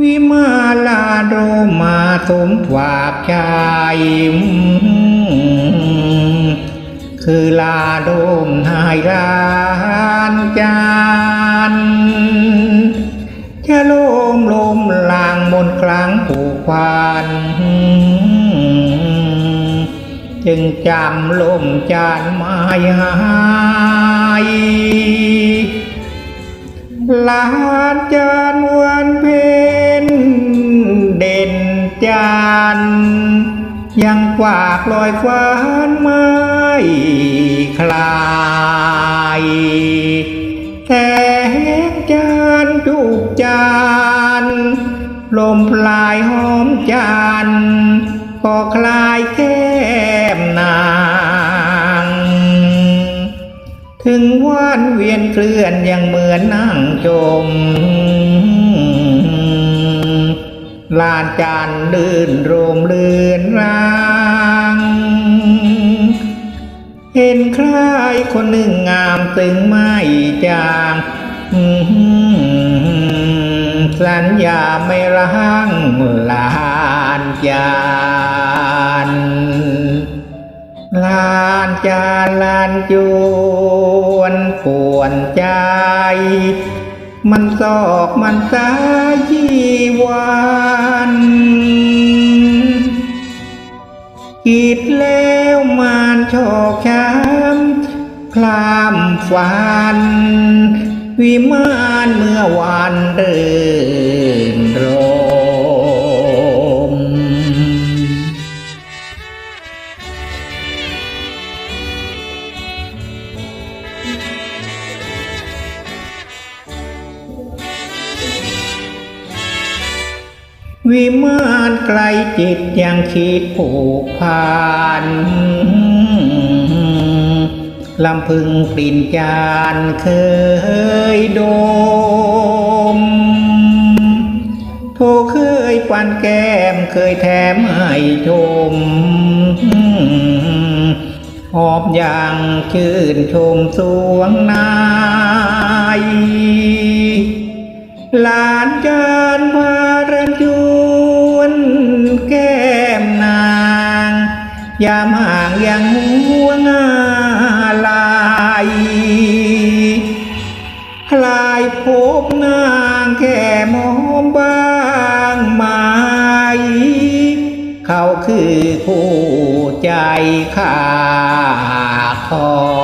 วิมาลาโรมาสมฝากชายคือลาโดมนายรานจานจะโลมลมลางบนครั้งผูกพันจึงจำลมจานไม้หายลา นจาน ยังฝากลอยฟ้านไม้คลายแต่จานจุกจานลมพลายหอมจานก็คลายแก้มนาง ถึงว่านเวียนเคลื่อนยังเหมือนนั่งจม ลานจานลื่นโรมเลือนรางเห็นใครคนหนึ่งงามตึงไม่จางสัญญาไม่ร้างลานจานลานจานลานจวนปวนใจ มันซอกมันสายีวันกิดแล้วมานชอกช้ำพลามฟัน วิมานเมื่อวันเดิน วิมานไกลจิตยังคิดผูกพันลำพึงกลิ่นจานเคยดมโทเคยปันแก้มเคยแถมให้ชมหอบอย่างชื่นชมสวงนาย หลานจานพา ยามห่างยังหัวงาลายคลายพบนางแค่มองบ้างไหมเขาคือผู้ใจขาดคอ